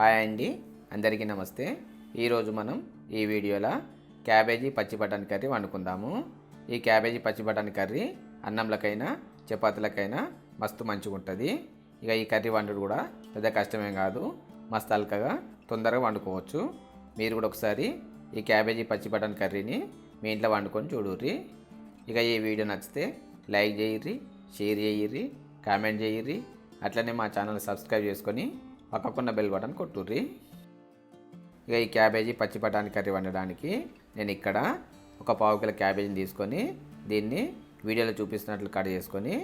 Hi అండి. అందరికీ నమస్తే. ఈరోజు మనం ఈ వీడియోలో క్యాబేజీ పచ్చి బఠానీ కర్రీ వండుకుందాము. ఈ క్యాబేజీ పచ్చి బఠానీ కర్రీ అన్నంలకైనా చపాతీలకైనా మస్తు మంచిగా ఉంటుంది. ఇక ఈ కర్రీ వండుడు కూడా పెద్ద కష్టమేం కాదు. మస్తు అల్కగా తొందరగా వండుకోవచ్చు. మీరు కూడా ఒకసారి ఈ క్యాబేజీ పచ్చి బఠానీ కర్రీని మీ ఇంట్లో వండుకొని చూడుర్రి. ఇక ఈ వీడియో నచ్చితే లైక్ చేయర్రి షేర్ చేయర్రి కామెంట్ చేయర్రి. అట్లనే మా ఛానల్ సబ్స్క్రైబ్ చేసుకొని పక్కకున్న బెల్ బటన్ కొట్టుర్రి. ఇక ఈ క్యాబేజీ పచ్చి బఠానీ కర్రీ వండడానికి నేను ఇక్కడ ఒక పావు కిలో క్యాబేజీని తీసుకొని దీన్ని వీడియోలో చూపిస్తున్నట్లు కట్ చేసుకొని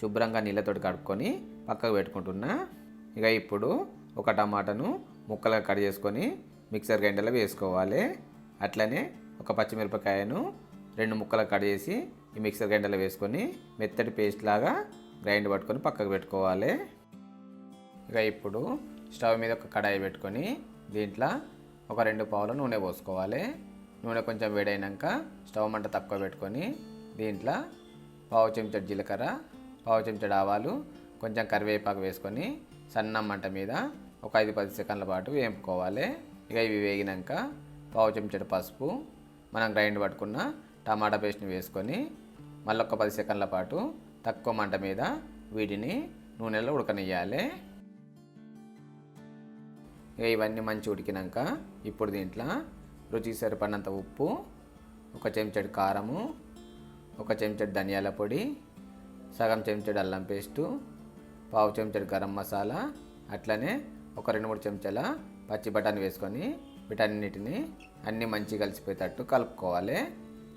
శుభ్రంగా నీళ్ళతోటి కడుక్కొని పక్కకు పెట్టుకుంటున్నా. ఇక ఇప్పుడు ఒక టమాటాను ముక్కలుగా కట్ చేసుకొని మిక్సర్ గ్రైండర్లో వేసుకోవాలి. అట్లనే ఒక పచ్చిమిరపకాయను రెండు ముక్కలు కట్ చేసి ఈ మిక్సర్ గ్రైండర్లో వేసుకొని మెత్తటి పేస్ట్ లాగా గ్రైండ్ పట్టుకొని పక్కకు పెట్టుకోవాలి. ఇక ఇప్పుడు స్టవ్ మీద ఒక కడాయి పెట్టుకొని దీంట్లో ఒక రెండు పావుల నూనె పోసుకోవాలి. నూనె కొంచెం వేడైనాక స్టవ్ మంట తక్కువ పెట్టుకొని దీంట్లో పావు చెంచడు జీలకర్ర పావు చెంచడు ఆవాలు కొంచెం కరివేపాకు వేసుకొని సన్న మంట మీద ఒక ఐదు పది సెకండ్ల పాటు వేపుకోవాలి. ఇక ఇవి వేగినాక పావు చెంచడు పసుపు మనం గ్రైండ్ పట్టుకున్న టమాటా పేస్ట్ని వేసుకొని మళ్ళొక ఒక పది సెకండ్ల పాటు తక్కువ మంట మీద వీటిని నూనెలో ఉడకనియ్యాలి. ఇక ఇవన్నీ మంచి ఉడికినాక ఇప్పుడు దీంట్లో రుచికి సరిపడినంత ఉప్పు ఒక చెంచాడు కారము ఒక చెంచాడు ధనియాల పొడి సగం చెంచాడు అల్లం పేస్టు పావు చెంచాడు గరం మసాలా అట్లనే ఒక రెండు మూడు చెంచాల పచ్చి బఠానీ వేసుకొని వీటన్నిటిని అన్నీ మంచిగా కలిసిపోయేటట్టు కలుపుకోవాలి.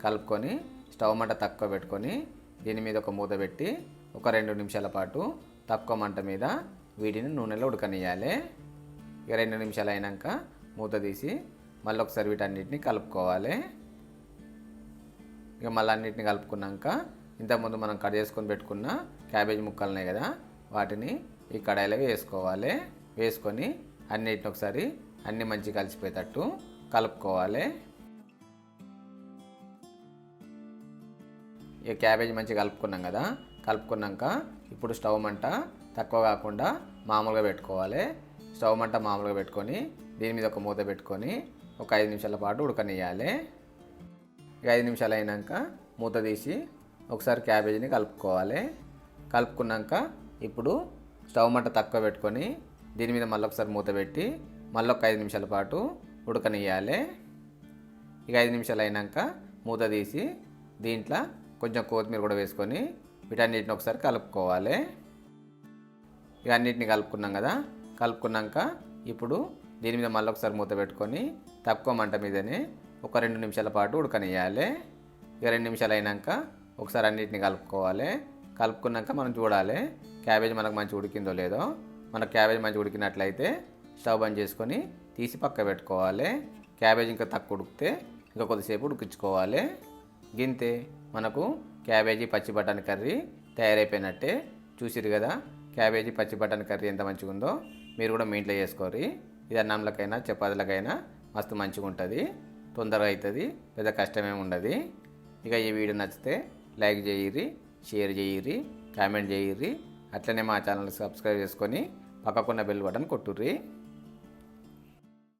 కలుపుకొని స్టవ్ మంట తక్కువ పెట్టుకొని దీని మీద ఒక మూత పెట్టి ఒక రెండు నిమిషాల పాటు తక్కువ మంట మీద వీటిని నూనెలో ఉడకనియాలి ఇక రెండు నిమిషాలు అయినాక మూత తీసి మళ్ళీ ఒకసారి వీటన్నిటిని కలుపుకోవాలి. ఇక మళ్ళీ అన్నిటిని కలుపుకున్నాక ఇంతకుముందు మనం కట్ చేసుకొని పెట్టుకున్న క్యాబేజ్ ముక్కలు ఉన్నాయి కదా వాటిని ఈ కడాయిలో వేసుకోవాలి. వేసుకొని అన్నిటిని ఒకసారి అన్ని మంచి కలిసిపోయేటట్టు కలుపుకోవాలి. ఇక క్యాబేజ్ మంచిగా కలుపుకున్నాం కదా కలుపుకున్నాక ఇప్పుడు స్టవ్ మంట తక్కువ కాకుండా మామూలుగా పెట్టుకోవాలి. స్టవ్ మంట మామూలుగా పెట్టుకొని దీని మీద ఒక మూత పెట్టుకొని ఒక ఐదు నిమిషాల పాటు ఉడకనియాలి ఇక ఐదు నిమిషాలు అయినాక మూత తీసి ఒకసారి క్యాబేజీని కలుపుకోవాలి. కలుపుకున్నాక ఇప్పుడు స్టవ్ మంట తక్కువ పెట్టుకొని దీని మీద మళ్ళీ ఒకసారి మూత పెట్టి మళ్ళీ ఒక ఐదు నిమిషాల పాటు ఉడకనియాలి ఇక ఐదు నిమిషాలు అయినాక మూత తీసి దీంట్లో కొంచెం కొత్తిమీర కూడా వేసుకొని వీటన్నిటిని ఒకసారి కలుపుకోవాలి. ఇక అన్నిటిని కలుపుకున్నాం కదా కలుపుకున్నాక ఇప్పుడు దీని మీద మళ్ళీ ఒకసారి మూత పెట్టుకొని తక్కువ మంట మీదనే ఒక రెండు నిమిషాల పాటు ఉడకనియాలి ఇక రెండు నిమిషాలు అయినాక ఒకసారి అన్నిటిని కలుపుకోవాలి. కలుపుకున్నాక మనం చూడాలి క్యాబేజ్ మనకు మంచి ఉడికిందో లేదో. మన క్యాబేజ్ మంచి ఉడికినట్లయితే స్టవ్ బంద్ చేసుకొని తీసి పక్క పెట్టుకోవాలి. క్యాబేజ్ ఇంకా తక్కువ ఉడికితే ఇంకా కొద్దిసేపు ఉడికించుకోవాలి. గింతే మనకు క్యాబేజీ పచ్చి బఠానీ కర్రీ తయారైపోయినట్టే. చూసిరు కదా క్యాబేజీ పచ్చి బఠానీ కర్రీ ఎంత మంచిగా ఉందో మీరు కూడా మీ ఇంట్లో చేసుకోరి ఇది అన్నంలకైనా చపాతీలకైనా మస్తు మంచిగా ఉంటుంది. తొందరగా అవుతుంది పెద్ద కష్టమేమి ఉండదు. ఇక ఈ వీడియో నచ్చితే లైక్ చేయిరి షేర్ చేయిరి కామెంట్ చేయిరి అట్లనే మా ఛానల్ సబ్స్క్రైబ్ చేసుకొని పక్కకున్న బెల్ బటన్ కొట్టుర్రి.